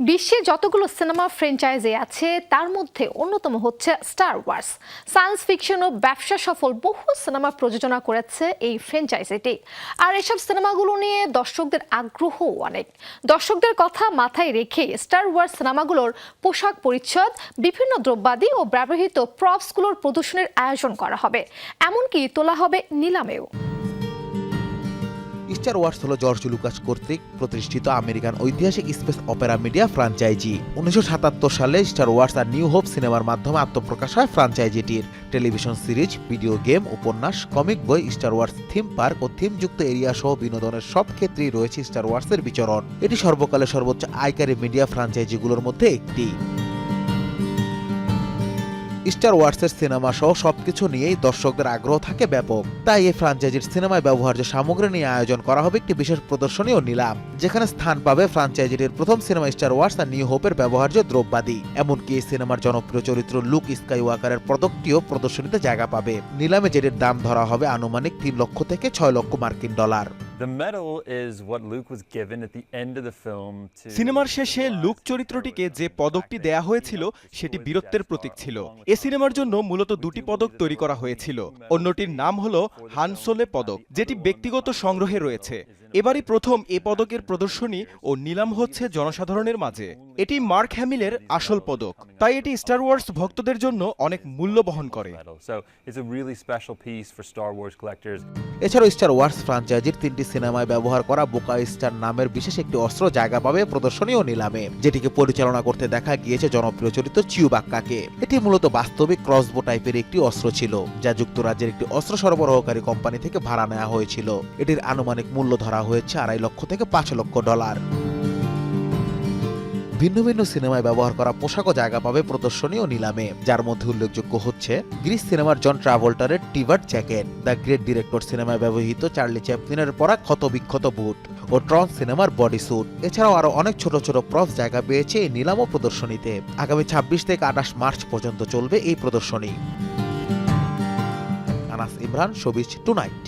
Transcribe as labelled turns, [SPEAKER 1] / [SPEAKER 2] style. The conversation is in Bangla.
[SPEAKER 1] বিশ্বে যতগুলো সিনেমা ফ্র্যাঞ্চাইজি আছে, তার মধ্যে অন্যতম হচ্ছে স্টার ওয়ার্স। সায়েন্স ফিকশন ও ব্যবসা সফল বহু সিনেমা প্রযোজনা করেছে এই ফ্র্যাঞ্চাইজিটি। আর এসব সিনেমাগুলো নিয়ে দর্শকদের আগ্রহও অনেক। দর্শকদের কথা মাথায় রেখে স্টার ওয়ার্স সিনেমাগুলোর পোশাক পরিচ্ছদ, বিভিন্ন দ্রব্যাদি ও ব্যবহৃত প্রপসগুলোর প্রদর্শনের আয়োজন করা হবে। এমনকি তোলা হবে নিলামেও।
[SPEAKER 2] স্টার ওয়ার্স হলো জর্জ লুকাস কর্তৃক প্রতিষ্ঠিত আমেরিকান ঐতিহাসিক স্পেস অপেরা মিডিয়া ফ্রাঞ্চাইজি। উনিশশো সাতাত্তর সালে স্টার ওয়ার্স আর নিউ হোপ সিনেমার মাধ্যমে আত্মপ্রকাশ হয় ফ্রাঞ্চাইজিটির। টেলিভিশন সিরিজ, ভিডিও গেম, উপন্যাস, কমিক বই স্টার ওয়ার্স থিম পার্ক ও থিমযুক্ত এরিয়া সহ বিনোদনের সব ক্ষেত্রেই রয়েছে স্টার ওয়ার্সের বিচরণ। এটি সর্বকালের সর্বোচ্চ আয়কারী মিডিয়া ফ্রাঞ্চাইজিগুলোর মধ্যে একটি। স্টার ওয়ার্সের সিনেমা সহ সবকিছু নিয়েই দর্শকদের আগ্রহ থাকে ব্যাপক। তাই এই ফ্রাঞ্চাইজির সিনেমায় ব্যবহার্য সামগ্রী নিয়ে আয়োজন করা হবে একটি বিশেষ প্রদর্শনী ও নিলাম, যেখানে স্থান পাবে ফ্রাঞ্চাইজিটির প্রথম সিনেমা স্টার ওয়ার্স আর নিউ হোপের ব্যবহার্য দ্রব্যাদি। এমনকি এই সিনেমার জনপ্রিয় চরিত্র লুক স্কাই ওয়াকারের প্রদকটিও প্রদর্শনীতে জায়গা পাবে। নিলামে যেটির দাম ধরা হবে আনুমানিক তিন লক্ষ থেকে ছয় লক্ষ মার্কিন ডলার।
[SPEAKER 3] সিনেমার শেষে লুক চরিত্রটিকে যে পদকটি দেয়া হয়েছিল সেটি বীরত্বের প্রতীক ছিল। এ সিনেমার জন্য মূলত দুটি পদক তৈরি করা হয়েছিল। অন্যটির নাম হল হানসোলে পদক যেটি ব্যক্তিগত সংগ্রহে রয়েছে। এবারই প্রথম এ পদকের প্রদর্শনী ও নিলাম হচ্ছে জনসাধারণের মাঝে। এটি মার্ক হ্যামিলের আসল পদক। তাই এটি স্টার ওয়ার্স ভক্তদের জন্য অনেক মূল্য বহন করে.
[SPEAKER 2] এছাড়াও স্টার ওয়ার্স ফ্রাঞ্চাইজির তিনটি সিনেমায় ব্যবহার করা বোকা স্টার নামের বিশেষ একটি অস্ত্র জায়গা পাবে প্রদর্শনী ও নিলামে যেটিকে পরিচালনা করতে দেখা গিয়েছে জনপ্রিয় চরিত্র চিউবাক্কাকে। এটি মূলত বাস্তবিক ক্রসবো টাইপের একটি অস্ত্র ছিল যা যুক্তরাজ্যের একটি অস্ত্র সরবরাহকারী কোম্পানি থেকে ভাড়া নেওয়া হয়েছিল। এটির আনুমানিক মূল্য ধরা হয়েছে আড়াই লক্ষ থেকে পাঁচ লক্ষ ডলার। ভিন্ন ভিন্ন সিনেমায় ব্যবহার করা পোশাকও জায়গা পাবে প্রদর্শনী ও নিলামে। যার মধ্যে উল্লেখযোগ্য হচ্ছে, গ্রিস সিনেমার জন ট্রাভোল্টারের টিভার্ট জ্যাকেট। দ্য গ্রেট ডিরেক্টর সিনেমায় ব্যবহৃত চার্লি চ্যাপলিনের পরা ক্ষত বিক্ষত বুট ও ট্রন সিনেমার বডি স্যুট এছাড়াও আরও অনেক ছোট ছোট প্রপস জায়গা পেয়েছে এই নিলাম ও প্রদর্শনীতে। আগামী ছাব্বিশ থেকে আঠাশ মার্চ পর্যন্ত চলবে এই প্রদর্শনী। Anas Imran, showbiz tonight.